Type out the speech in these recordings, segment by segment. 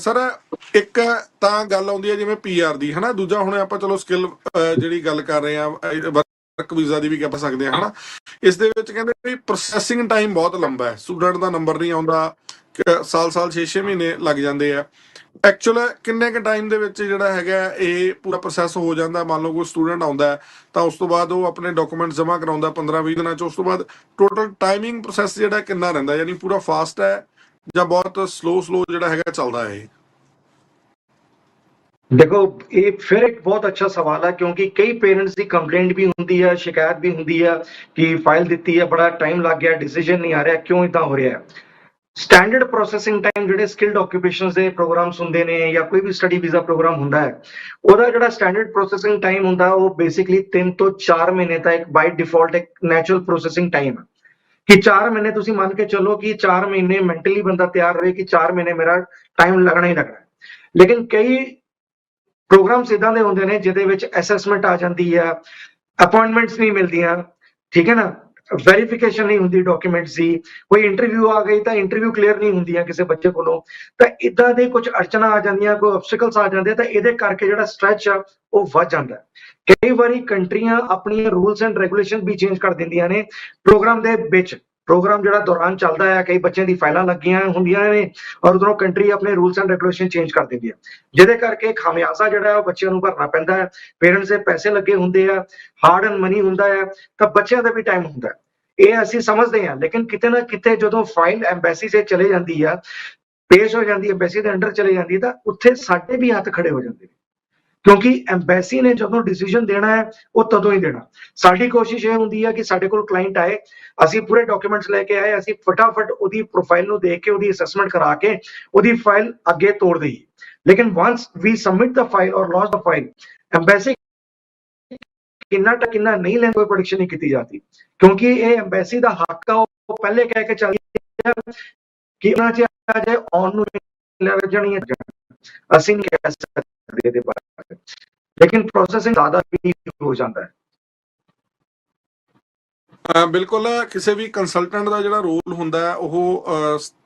Sir, ਇੱਕ ਤਾਂ ਗੱਲ ਆਉਂਦੀ ਹੈ ਜਿਵੇਂ ਪੀਆਰ ਦੀ, ਹਨਾ? ਦੂਜਾ ਹੁਣ ਆਪਾਂ ਚਲੋ ਸਕਿੱਲ ਜਿਹੜੀ ਗੱਲ ਕਰ ਰਹੇ ਆ ਵਰਕ ਵੀਜ਼ਾ ਦੀ ਵੀ ਕਹਿ ਸਕਦੇ ਆ ਹਨਾ? ਇਸ ਦੇ ਵਿੱਚ ਕਹਿੰਦੇ ਵੀ ਪ੍ਰੋਸੈਸਿੰਗ ਟਾਈਮ ਬਹੁਤ ਲੰਬਾ ਹੈ। ਸਟੂਡੈਂਟ ਦਾ ਨੰਬਰ ਨਹੀਂ ਆਉਂਦਾ ਸਾਲ-ਸਾਲ 6-6 ਮਹੀਨੇ ਲੱਗ ਜਾਂਦੇ ਆ। ਐਕਚੁਅਲ ਕਿੰਨੇ ਕ ਟਾਈਮ ਦੇ ਵਿੱਚ ਜਿਹੜਾ ਹੈਗਾ ਇਹ ਪੂਰਾ ਪ੍ਰੋਸੈਸ ਹੋ ਜਾਂਦਾ? ਮੰਨ ਲਓ ਕੋਈ ਸਟੂਡੈਂਟ ਆਉਂਦਾ ਤਾਂ ਉਸ ਤੋਂ ਬਾਅਦ ਉਹ ਆਪਣੇ ਡਾਕੂਮੈਂਟ ਜਮ੍ਹਾਂ ਕਰਾਉਂਦਾ 15-20 ਦਿਨਾਂ ਚ। ਉਸ ਤੋਂ ਬਾਅਦ ਟੋਟਲ ਟਾਈਮਿੰਗ ਪ੍ਰੋਸੈਸ ਜਿਹੜਾ ਕਿੰਨਾ ਰਹਿੰਦਾ? ਯਾਨੀ ਪੂਰਾ ਫਾਸਟ ਹੈ ਜਾਂ ਬਹੁਤ ਸਲੋ ਸਲੋ ਜਿਹੜਾ ਹੈਗਾ ਚੱਲਦਾ ਹੈ ਦੇਖੋ, ਇਹ ਫਿਰ ਇੱਕ ਬਹੁਤ ਅੱਛਾ ਸਵਾਲ ਹੈ ਕਿਉਂਕਿ ਕਈ ਪੇਰੈਂਟਸ ਦੀ ਕੰਪਲੇਂਟ ਵੀ ਹੁੰਦੀ ਹੈ ਸ਼ਿਕਾਇਤ ਵੀ ਹੁੰਦੀ ਹੈ ਕਿ ਫਾਈਲ ਦਿੱਤੀ ਹੈ ਬੜਾ ਟਾਈਮ ਲੱਗ ਗਿਆ ਡਿਸੀਜਨ ਨਹੀਂ ਆ ਰਿਹਾ, ਕਿਉਂ ਇਦਾਂ ਹੋ ਰਿਹਾ ਹੈ? ਸਟੈਂਡਰਡ ਪ੍ਰੋਸੈਸਿੰਗ ਟਾਈਮ ਜਿਹੜੇ ਸਕਿਲਡ ਆਕੂਪੇਸ਼ਨਸ ਦੇ ਪ੍ਰੋਗਰਾਮਸ ਹੁੰਦੇ ਨੇ ਜਾਂ ਕੋਈ ਵੀ ਸਟੱਡੀ ਵੀਜ਼ਾ ਪ੍ਰੋਗਰਾਮ ਹੁੰਦਾ ਹੈ, ਉਹਦਾ ਜਿਹੜਾ ਸਟੈਂਡਰਡ ਪ੍ਰੋਸੈਸਿੰਗ ਟਾਈਮ ਹੁੰਦਾ, ਉਹ ਬੇਸਿਕਲੀ 3 ਤੋਂ 4 ਮਹੀਨੇ ਦਾ ਇੱਕ ਬਾਈ ਡਿਫਾਲਟ ਇੱਕ ਨੈਚੁਰਲ ਪ੍ਰੋਸੈਸਿੰਗ ਟਾਈਮ ਹੈ ਕਿ 4 ਮਹੀਨੇ ਤੁਸੀਂ ਮੰਨ ਕੇ ਚੱਲੋ ਕਿ 4 ਮਹੀਨੇ ਮੈਂਟਲੀ ਬੰਦਾ ਤਿਆਰ ਰਹੇ ਕਿ 4 ਮਹੀਨੇ ਮੇਰਾ ਟਾਈਮ ਲੱਗਣਾ ਹੀ ਲੱਗਣਾ। ਲੇਕਿਨ ਕਈ ਪ੍ਰੋਗਰਾਮਸ ਇਦਾਂ ਦੇ ਹੁੰਦੇ ਨੇ ਜਿਹਦੇ ਵਿੱਚ ਅਸੈਸਮੈਂਟ ਆ ਜਾਂਦੀ ਆ ਅਪਾਇੰਟਮੈਂਟਸ ਨਹੀਂ ਮਿਲਦੀਆਂ, ਠੀਕ ਹੈ ਨਾ? ਵੈਰੀਫਿਕੇਸ਼ਨ ਨਹੀਂ ਹੁੰਦੀ ਡਾਕੂਮੈਂਟਸ ਦੀ, ਕੋਈ ਇੰਟਰਵਿਊ ਆ ਗਈ ਤਾਂ ਇੰਟਰਵਿਊ ਕਲੀਅਰ ਨਹੀਂ ਹੁੰਦੀਆਂ ਕਿਸੇ ਬੱਚੇ ਕੋਲੋਂ। ਤਾਂ ਇਦਾਂ ਦੇ ਕੁਝ ਅੜਚਨਾ ਆ ਜਾਂਦੀਆਂ, ਕੋਈ ਆਬਸਟੀਕਲਸ ਆ ਜਾਂਦੇ ਤਾਂ ਇਹਦੇ ਕਰਕੇ ਜਿਹੜਾ ਸਟ੍ਰੈਚ ਆ, ਉਹ ਵੱਧ ਜਾਂਦਾ। ਕਈ ਵਾਰੀ ਕੰਟਰੀਆਂ ਆਪਣੀਆਂ ਰੂਲਸ ਐਂਡ ਰੈਗੂਲੇਸ਼ਨ ਵੀ ਚੇਂਜ ਕਰ ਦਿੰਦੀਆਂ ਨੇ ਪ੍ਰੋਗਰਾਮ ਦੇ ਵਿੱਚ। ਪ੍ਰੋਗਰਾਮ ਜਿਹੜਾ ਦੌਰਾਨ ਚੱਲਦਾ ਹੈ ਕਈ ਬੱਚਿਆਂ ਦੀ ਫਾਈਲਾਂ ਲੱਗੀਆਂ ਹੁੰਦੀਆਂ ਨੇ ਔਰ ਉਧਰੋਂ ਕੰਟਰੀ ਆਪਣੇ ਰੂਲਸ ਐਂਡ ਰੈਗੂਲੇਸ਼ਨ ਚੇਂਜ ਕਰ ਦਿੰਦੀ ਹੈ ਜਿਹਦੇ ਕਰਕੇ ਖਾਮਿਆਜ਼ਾ ਜਿਹੜਾ ਹੈ ਉਹ ਬੱਚਿਆਂ ਨੂੰ ਭਰਨਾ ਪੈਂਦਾ ਹੈ ਪੇਰੈਂਟਸ ਦੇ ਪੈਸੇ ਲੱਗੇ ਹੁੰਦੇ ਆ, ਹਾਰਡ ਐਂਡ ਮਨੀ ਹੁੰਦਾ ਹੈ ਤਾਂ ਬੱਚਿਆਂ ਦਾ ਵੀ ਟਾਈਮ ਹੁੰਦਾ। ਹੈ ਇਹ ਅਸੀਂ ਸਮਝਦੇ ਹਾਂ ਲੇਕਿਨ ਕਿਤੇ ਨਾ ਕਿਤੇ ਜਦੋਂ ਫਾਈਲ ਐਮਬੈਸੀ 'ਚ ਚਲੇ ਜਾਂਦੀ ਆ, ਪੇਸ਼ ਹੋ ਜਾਂਦੀ ਹੈ ਐਮਬੈਸੀ ਦੇ ਅੰਡਰ ਚਲੇ ਜਾਂਦੀ ਹੈ ਤਾਂ ਉੱਥੇ ਸਾਡੇ ਵੀ ਹੱਥ ਖੜੇ ਹੋ ਜਾਂਦੇ ਨੇ। ਕਿਉਂਕਿ ਐਮਬੈਸੀ ਨੇ ਜਦੋਂ ਡਿਸੀਜਨ ਦੇਣਾ ਹੈ, ਉਹ ਤਦੋਂ ਹੀ ਦੇਣਾ। ਸਾਡੀ ਕੋਸ਼ਿਸ਼ ਇਹ ਹੁੰਦੀ ਹੈ ਕਿ ਸਾਡੇ ਕੋਲ ਕਲਾਇੰਟ ਆਏ, ਅਸੀਂ ਪੂਰੇ ਡਾਕੂਮੈਂਟਸ ਲੈ ਕੇ ਆਏ, ਅਸੀਂ ਫਟਾਫਟ ਉਹਦੀ ਪ੍ਰੋਫਾਈਲ ਨੂੰ ਦੇਖ ਕੇ, ਉਹਦੀ ਅਸੈਸਮੈਂਟ ਕਰਾ ਕੇ, ਉਹਦੀ ਫਾਈਲ ਅੱਗੇ ਤੋੜ ਦਈਏ ਲੇਕਿਨ once we submit the file ਔਰ ਲੌਂਚ ਦਾ ਫਾਈਲ ਐਮਬੈਸੀ ਕਿੰਨਾ ਟਾ ਕਿੰਨਾ ਨਹੀਂ ਲੈਣ ਕੋਈ ਪ੍ਰੋਡਕਸ਼ਨ ਨਹੀਂ ਕੀਤੀ ਜਾਂਦੀ ਕਿਉਂਕਿ ਇਹ ਐਮਬੈਸੀ ਦਾ ਹੱਕ ਆ, ਉਹ ਪਹਿਲੇ ਕਹਿ ਕੇ ਚੱਲਦੀ ਹੈ ਕਿ ਉਹਨਾਂ ਚ ਅਜੇ ਆਨ ਨੂੰ ਲੈ ਜਾਣੀ ਹੈ। ਅਸੀਂ ਨਹੀਂ ਕਹਿ ਸਕਦੇ ਇਹਦੇ ਬਾਰੇ। ਲੇਕਿਨ ਪ੍ਰੋਸੈਸਿੰਗ ਜ਼ਿਆਦਾ ਵੀ ਹੋ ਜਾਂਦਾ ਹੈ। ਬਿਲਕੁਲ, ਕਿਸੇ ਵੀ ਕੰਸਲਟੈਂਟ ਦਾ ਜਿਹੜਾ ਰੋਲ ਹੁੰਦਾ ਹੈ, ਉਹ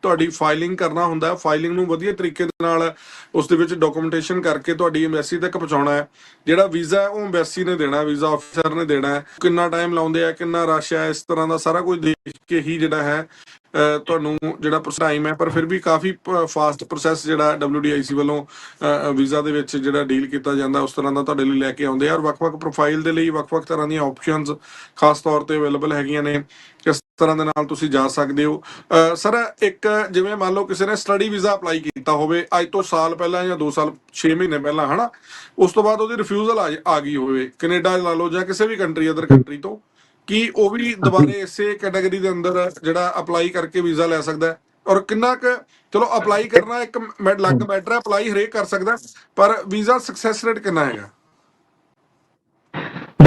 ਤੁਹਾਡੀ ਫਾਈਲਿੰਗ ਕਰਨਾ ਹੁੰਦਾ ਹੈ। ਫਾਈਲਿੰਗ ਨੂੰ ਵਧੀਆ ਤਰੀਕੇ ਦੇ ਨਾਲ ਉਸ ਦੇ ਵਿੱਚ ਡਾਕੂਮੈਂਟੇਸ਼ਨ ਕਰਕੇ ਤੁਹਾਡੀ ਐਮਬੈਸੀ ਤੱਕ ਪਹੁੰਚਾਉਣਾ ਹੈ। ਜਿਹੜਾ ਵੀਜ਼ਾ ਹੈ, ਉਹ ਐਮਬੈਸੀ ਨੇ ਦੇਣਾ ਵੀਜ਼ਾ ਆਫੀਸਰ ਨੇ ਦੇਣਾ ਹੈ। ਕਿੰਨਾ ਟਾਈਮ ਲਾਉਂਦੇ ਆ, ਕਿੰਨਾ ਰਸ਼ ਹੈ, ਇਸ ਤਰ੍ਹਾਂ ਦਾ ਸਾਰਾ ਕੁਝ ਦੇਖ ਕੇ ਹੀ ਜਿਹੜਾ ਹੈ ਤੁਹਾਨੂੰ ਜਿਹੜਾ ਟਾਈਮ ਹੈ, ਪਰ ਫਿਰ ਵੀ ਕਾਫੀ ਫਾਸਟ ਪ੍ਰੋਸੈਸ ਜਿਹੜਾ WDIC ਵੱਲੋਂ ਵੀਜ਼ਾ ਦੇ ਵਿੱਚ ਜਿਹੜਾ ਡੀਲ ਕੀਤਾ ਜਾਂਦਾ, ਉਸ ਤਰ੍ਹਾਂ ਦਾ ਤੁਹਾਡੇ ਲਈ ਲੈ ਕੇ ਆਉਂਦੇ ਆ। ਔਰ ਵੱਖ-ਵੱਖ ਪ੍ਰੋਫਾਈਲ ਦੇ ਲਈ ਵੱਖ-ਵੱਖ ਤਰ੍ਹਾਂ ਦੀਆਂ ਆਪਸ਼ਨਸ ਖਾਸ ਤੌਰ ਤੇ ਅਵੇਲੇਬਲ ਹੈਗੀਆਂ ਨੇ। ਕਿਸ ਤਰ੍ਹਾਂ ਦੇ ਨਾਲ ਤੁਸੀਂ ਜਾ ਸਕਦੇ ਹੋ। ਸਰ, ਇੱਕ ਜਿਵੇਂ ਮੰਨ ਲਓ ਕਿਸੇ ਨੇ ਸਟੱਡੀ ਵੀਜ਼ਾ ਅਪਲਾਈ ਕੀਤਾ ਹੋਵੇ, ਅੱਜ ਤੋਂ ਸਾਲ ਪਹਿਲਾਂ ਜਾਂ 2 ਸਾਲ 6 ਮਹੀਨੇ ਪਹਿਲਾਂ, ਹਨਾ? ਉਸ ਤੋਂ ਬਾਅਦ ਉਹਦੀ ਰਿਫਿਊਜ਼ਲ ਆ ਗਈ ਹੋਵੇ। ਕੈਨੇਡਾ ਲਾ ਲਓ ਜਾਂ ਕਿਸੇ ਵੀ ਕੰਟਰੀ ਅਦਰ ਕੰਟਰੀ ਤੋਂ। ਕੀ ਉਹ ਵੀ ਦੁਬਾਰੇ ਇਸੇ ਕੈਟਾਗਰੀ ਦੇ ਅੰਦਰ ਜਿਹੜਾ ਅਪਲਾਈ ਕਰਕੇ ਵੀਜ਼ਾ ਲੈ ਸਕਦਾ ਹੈ? ਔਰ ਕਿੰਨਾ ਕੁ ਚਲੋ ਅਪਲਾਈ ਕਰਨਾ ਇੱਕ ਮੈ- ਅਲੱਗ ਮੈਟਰ ਹੈ ਅਪਲਾਈ ਹਰੇਕ ਕਰ ਸਕਦਾ ਪਰ ਵੀਜ਼ਾ ਸਕਸੈਸ ਰੇਟ ਕਿੰਨਾ ਹੈਗਾ?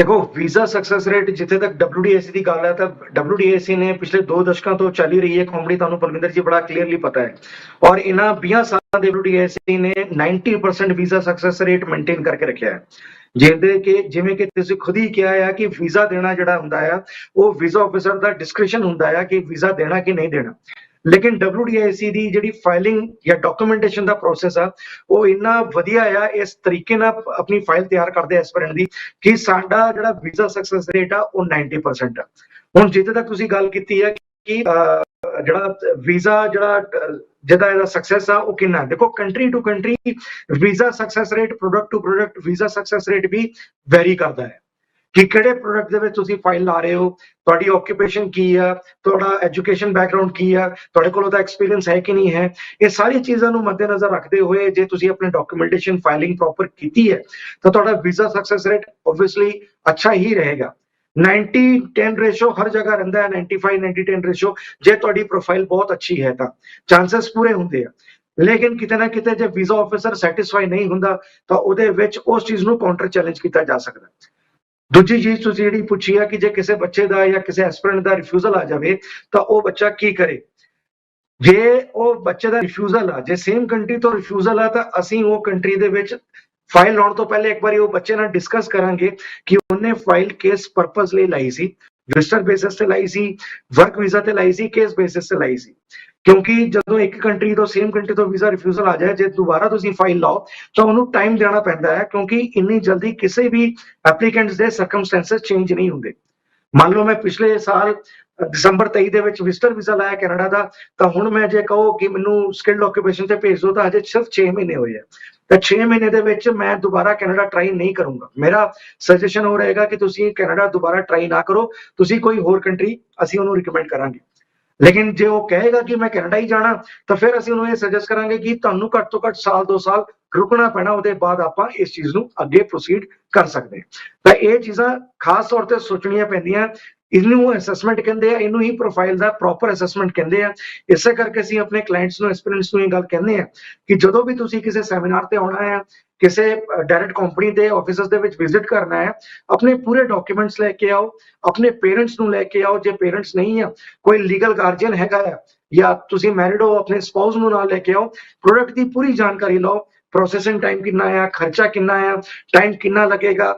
ਦੇਖੋ ਵੀਜ਼ਾ ਸਕਸੈਸ ਰੇਟ ਜਿੱਥੇ ਤੱਕ WDAC ਦੀ ਗੱਲ ਹੈ, ਤਾਂ WDAC ਨੇ ਪਿਛਲੇ 2 ਦਸ਼ਕਾਂ ਤੋਂ ਚੱਲੀ ਰਹੀ ਹੈ ਕੰਪਨੀ ਤੁਹਾਨੂੰ ਪਰਵਿੰਦਰ ਜੀ ਬੜਾ ਕਲੀਅਰਲੀ ਪਤਾ ਹੈ। ਔਰ ਇਹਨਾਂ 20 ਸਾਲਾਂ ਦੇ WDAC ਨੇ 90% ਵੀਜ਼ਾ ਸਕਸੈਸ ਰੇਟ ਮੇਨਟੇਨ ਕਰਕੇ ਰੱਖਿਆ ਹੈ। ਜਿਹਦੇ ਕਿ, ਜਿਵੇਂ ਕਿ ਤੁਸੀਂ ਖੁਦ ਹੀ ਕਿਹਾ ਹੈ ਕਿ ਵੀਜ਼ਾ ਦੇਣਾ ਜਿਹੜਾ ਹੁੰਦਾ ਆ, ਉਹ ਵੀਜ਼ਾ ਆਫੀਸਰ ਦਾ ਡਿਸਕ੍ਰਿਸ਼ਨ ਹੁੰਦਾ ਹੈ ਕਿ ਵੀਜ਼ਾ ਦੇਣਾ ਕਿ ਨਹੀਂ ਦੇਣਾ। ਲੇਕਿਨ WDAC ਦੀ ਜਿਹੜੀ ਫਾਈਲਿੰਗ ਜਾਂ ਡਾਕੂਮੈਂਟੇਸ਼ਨ ਦਾ ਪ੍ਰੋਸੈਸ ਆ, ਉਹ ਇੰਨਾ ਵਧੀਆ ਆ, ਇਸ ਤਰੀਕੇ ਨਾਲ ਆਪਣੀ ਫਾਈਲ ਤਿਆਰ ਕਰਦੇ ਐਸਪੀਰੈਂਟ ਦੀ ਕਿ ਸਾਡਾ ਜਿਹੜਾ ਵੀਜ਼ਾ ਸਕਸੈਸ ਰੇਟ ਆ, ਉਹ 90% ਆ। ਹੁਣ ਜਿੱਥੇ ਤੱਕ ਤੁਸੀਂ ਗੱਲ ਕੀਤੀ ਹੈ ਕਿ ਜਿਹੜਾ ਵੀਜ਼ਾ ਜਿਹੜਾ, ਜਿਹਦਾ ਇਹਦਾ ਸਕਸੈਸ ਆ, ਉਹ ਕਿੰਨਾ? ਦੇਖੋ country to country visa success rate product to product visa success rate we vary ਕਰਦਾ ਹੈ। ਕਿ ਕਿਹੜੇ ਪ੍ਰੋਡਕਟ ਦੇ ਵਿੱਚ ਤੁਸੀਂ ਫਾਈਲ ਲਾ ਰਹੇ ਹੋ, ਤੁਹਾਡੀ ਓਕੂਪੇਸ਼ਨ ਕੀ ਆ, ਤੁਹਾਡਾ ਐਜੂਕੇਸ਼ਨ ਬੈਕਗ੍ਰਾਉਂਡ ਕੀ ਆ, ਤੁਹਾਡੇ ਕੋਲ ਉਹਦਾ ਐਕਸਪੀਰੀਅੰਸ ਹੈ ਕਿ ਨਹੀਂ ਹੈ, ਇਹ ਸਾਰੀ ਚੀਜ਼ਾਂ ਨੂੰ ਮੱਦੇਨਜ਼ਰ ਰੱਖਦੇ ਹੋਏ ਜੇ ਤੁਸੀਂ ਆਪਣੇ ਡਾਕੂਮੈਂਟੇਸ਼ਨ ਫਾਈਲਿੰਗ ਪ੍ਰੋਪਰ ਕੀਤੀ ਹੈ, ਤਾਂ ਤੁਹਾਡਾ ਵੀਜ਼ਾ ਸਕਸੈਸ ਰੇਟ ਆਬਵੀਅਸਲੀ ਅੱਛਾ ਹੀ ਰਹੇਗਾ। 90 10 ਰੇਸ਼ੋ ਹਰ ਜਗ੍ਹਾ ਰਹਿੰਦਾ ਹੈ 95 90 10 ਰੇਸ਼ੋ ਜੇ ਤੁਹਾਡੀ ਪ੍ਰੋਫਾਈਲ ਬਹੁਤ ਅੱਛੀ ਹੈ ਤਾਂ ਚਾਂਸਸ ਪੂਰੇ ਹੁੰਦੇ ਆ। ਲੇਕਿਨ ਕਿਤੇ ਨਾ ਕਿਤੇ ਜੇ ਵੀਜ਼ਾ ਆਫੀਸਰ ਸੈਟੀਸਫਾਈ ਨਹੀਂ ਹੁੰਦਾ, ਤਾਂ ਉਹਦੇ ਵਿੱਚ ਉਸ ਚੀਜ਼ ਨੂੰ ਕਾਊਂਟਰ ਚੈਲੰਜ ਕੀਤਾ ਜਾ ਸਕਦਾ। ਦੂਜੀ ਚੀਜ਼ ਤੁਸੀਂ ਜਿਹੜੀ ਪੁੱਛੀ ਆ ਕਿ ਜੇ ਕਿਸੇ ਬੱਚੇ ਦਾ ਜਾਂ ਕਿਸੇ ਐਸਪੀਰੈਂਟ ਦਾ ਰਿਫਿਊਜ਼ਲ ਆ ਜਾਵੇ, ਤਾਂ ਉਹ ਬੱਚਾ ਕੀ ਕਰੇ? ਜੇ ਉਹ ਬੱਚੇ ਦਾ ਰਿਫਿਊਜ਼ਲ ਆ, ਜੇ ਸੇਮ ਕੰਟਰੀ ਤੋਂ ਰਿਫਿਊਜ਼ਲ ਆ, ਤਾਂ ਅਸੀਂ ਉਹ ਕੰਟਰੀ ਦੇ ਵਿੱਚ ਫਾਈਲ ਲਾਉਣ ਤੋਂ ਪਹਿਲੇ ਇੱਕ ਵਾਰੀ ਉਹ ਬੱਚੇ ਨਾਲ ਡਿਸਕਸ ਕਰਾਂਗੇ ਕਿ ਉਹਨੇ ਫਾਈਲ ਕਿਸ ਪਰਪਸ ਲਈ ਲਾਈ ਸੀ ਵਿਜ਼ਟਰ ਬੇਸਿਸ ਤੇ ਲਾਈ ਸੀ ਵਰਕ ਵੀਜ਼ਾ ਤੇ ਲਾਈ ਸੀ, ਕਿਸ ਬੇਸਿਸ ਤੇ ਲਾਈ ਸੀ। ਕਿਉਂਕਿ ਜਦੋਂ ਇੱਕ ਕੰਟਰੀ ਤੋਂ ਸੇਮ ਕੰਟਰੀ ਤੋਂ ਵੀਜ਼ਾ ਰਿਫਿਊਜ਼ਲ ਆ ਜਾਏ, ਜੇ ਦੁਬਾਰਾ ਤੁਸੀਂ ਫਾਈਲ ਲਾਓ, ਤਾਂ ਉਹਨੂੰ ਟਾਈਮ ਦੇਣਾ ਪੈਂਦਾ ਹੈ, ਕਿਉਂਕਿ ਇੰਨੀ ਜਲਦੀ ਕਿਸੇ ਵੀ ਐਪਲੀਕੈਂਟਸ ਦੇ ਸਰਕਮਸਟੈਂਸਸ ਚੇਂਜ ਨਹੀਂ ਹੁੰਦੇ। ਮੰਨ ਲਓ ਮੈਂ ਪਿਛਲੇ ਸਾਲ ਦਸੰਬਰ 23 ਦੇ ਵਿੱਚ ਵਿਜ਼ਟਰ ਵੀਜ਼ਾ ਲਾਇਆ ਕੈਨੇਡਾ ਦਾ, ਤਾਂ ਹੁਣ ਮੈਂ ਜੇ ਕਹੋ ਕਿ ਮੈਨੂੰ ਸਕਿਲਡ ਆਕੂਪੇਸ਼ਨ ਤੇ ਭੇਜ ਦਿਓ ਤਾਂ ਅਜੇ ਸਿਰਫ 6 ਮਹੀਨੇ ਹੋਏ ਆ। ਤਾਂ 6 ਮਹੀਨੇ ਦੇ ਵਿੱਚ ਮੈਂ ਦੁਬਾਰਾ ਕੈਨੇਡਾ ਟਰਾਈ ਨਹੀਂ ਕਰੂੰਗਾ। ਮੇਰਾ ਸਜੈਸ਼ਨ ਹੋ ਰਹੇਗਾ ਕਿ ਤੁਸੀਂ ਕੈਨੇਡਾ ਦੁਬਾਰਾ ਟਰਾਈ ਨਾ ਕਰੋ, ਤੁਸੀਂ ਕੋਈ ਹੋਰ ਕੰਟਰੀ ਅਸੀਂ ਉਹਨੂੰ ਰეკਮੈਂਡ ਕਰਾਂਗੇ। ਲੇਕਿਨ ਜੇ ਉਹ ਕਹੇਗਾ ਕਿ ਮੈਂ ਕੈਨੇਡਾ ਹੀ ਜਾਣਾ, ਤਾਂ ਫਿਰ ਅਸੀਂ ਉਹਨੂੰ ਇਹ ਸੁਜੈਸਟ ਕਰਾਂਗੇ ਕਿ ਤੁਹਾਨੂੰ ਘੱਟ ਤੋਂ ਘੱਟ ਸਾਲ ਦੋ ਸਾਲ ਰੁਕਣਾ ਪੈਣਾ, ਉਹਦੇ ਬਾਅਦ ਆਪਾਂ ਇਸ ਚੀਜ਼ ਨੂੰ ਅੱਗੇ ਪ੍ਰੋਸੀਡ ਕਰ ਸਕਦੇ ਤਾਂ ਇਹ ਚੀਜ਼ਾਂ ਖਾਸ ਤੌਰ ਤੇ ਸੋਚਣੀਆਂ ਪੈਂਦੀਆਂ ਇਹਨੂੰ ਅਸੈਸਮੈਂਟ ਕਹਿੰਦੇ ਆ, ਇਹਨੂੰ ਹੀ ਪ੍ਰੋਫਾਈਲ ਦਾ ਪ੍ਰੋਪਰ ਅਸੈਸਮੈਂਟ ਕਹਿੰਦੇ ਆ। ਇਸੇ ਕਰਕੇ ਅਸੀਂ ਆਪਣੇ ਕਲਾਇੰਟਸ ਨੂੰ ਐਕਸਪੀਰੀਅੰਸ ਨੂੰ ਇਹ ਗੱਲ ਕਹਿੰਦੇ ਆ ਕਿ ਜਦੋਂ ਵੀ ਤੁਸੀਂ ਕਿਸੇ ਸੈਮੀਨਾਰ ਤੇ ਆਉਣਾ ਹੈ ਕਿਸੇ ਡਾਇਰੈਕਟ ਕੰਪਨੀ ਦੇ ਆਫਿਸਸ ਦੇ ਵਿੱਚ ਵਿਜ਼ਿਟ ਕਰਨਾ ਹੈ ਆਪਣੇ ਪੂਰੇ ਡਾਕੂਮੈਂਟਸ ਲੈ ਕੇ ਆਓ, ਆਪਣੇ ਪੇਰੈਂਟਸ ਨੂੰ ਲੈ ਕੇ ਆਓ। ਜੇ ਪੇਰੈਂਟਸ ਨਹੀਂ ਆ, ਕੋਈ ਲੀਗਲ ਗਾਰਡੀਅਨ ਹੈਗਾ ਆ, ਜਾਂ ਤੁਸੀਂ ਮੈਰਿਡ ਹੋ, ਆਪਣੇ ਸਪਾਊਸ ਨੂੰ ਨਾਲ ਲੈ ਕੇ ਆਓ ਪ੍ਰੋਡਕਟ ਦੀ ਪੂਰੀ ਜਾਣਕਾਰੀ ਲਓ ਪ੍ਰੋਸੈਸਿੰਗ ਟਾਈਮ ਕਿੰਨਾ ਆ, ਖਰਚਾ ਕਿੰਨਾ ਆ ਟਾਈਮ ਕਿੰਨਾ ਲੱਗੇਗਾ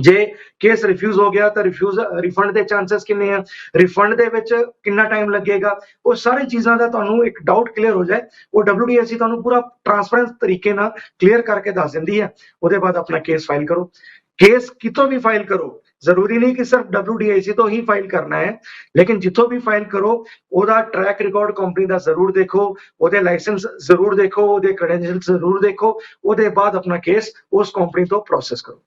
ਜੇ ਕੇਸ ਰਿਫਿਊਜ਼ ਹੋ ਗਿਆ ਤਾਂ ਰਿਫਿਊਜ਼ ਰਿਫੰਡ ਦੇ ਚਾਂਸਸ ਕਿੰਨੇ ਆ? ਰਿਫੰਡ ਦੇ ਵਿੱਚ ਕਿੰਨਾ ਟਾਈਮ ਲੱਗੇਗਾ? ਉਹ ਸਾਰੇ ਚੀਜ਼ਾਂ ਦਾ ਤੁਹਾਨੂੰ ਇੱਕ ਡਾਊਟ ਕਲੀਅਰ ਹੋ ਜਾਏ। ਉਹ WDSC ਤੁਹਾਨੂੰ ਪੂਰਾ ਟ੍ਰਾਂਸਪੇਰੈਂਟ ਤਰੀਕੇ ਨਾਲ ਕਲੀਅਰ ਕਰਕੇ ਦੱਸ ਦਿੰਦੀ ਹੈ। ਉਹਦੇ ਬਾਅਦ ਆਪਣਾ ਕੇਸ ਫਾਈਲ ਕਰੋ। ਕੇਸ ਕਿਤੋਂ ਵੀ ਫਾਈਲ ਕਰੋ, ਜ਼ਰੂਰੀ ਨਹੀਂ ਕਿ ਸਿਰਫ WDIC ਤੋਂ ਹੀ ਫਾਈਲ ਕਰਨਾ ਹੈ। ਲੇਕਿਨ ਜਿੱਥੋਂ ਵੀ ਫਾਈਲ ਕਰੋ, ਉਹਦਾ ਟਰੈਕ ਰਿਕਾਰਡ ਕੰਪਨੀ ਦਾ ਜ਼ਰੂਰ ਦੇਖੋ, ਉਹਦੇ ਲਾਇਸੈਂਸ ਜ਼ਰੂਰ ਦੇਖੋ, ਉਹਦੇ ਕ੍ਰੈਡੈਂਸ਼ੀਅਲ ਜ਼ਰੂਰ ਦੇਖੋ, ਉਹਦੇ ਬਾਅਦ ਆਪਣਾ ਕੇਸ ਉਸ ਕੰਪਨੀ ਤੋਂ ਪ੍ਰੋਸੈਸ ਕਰੋ।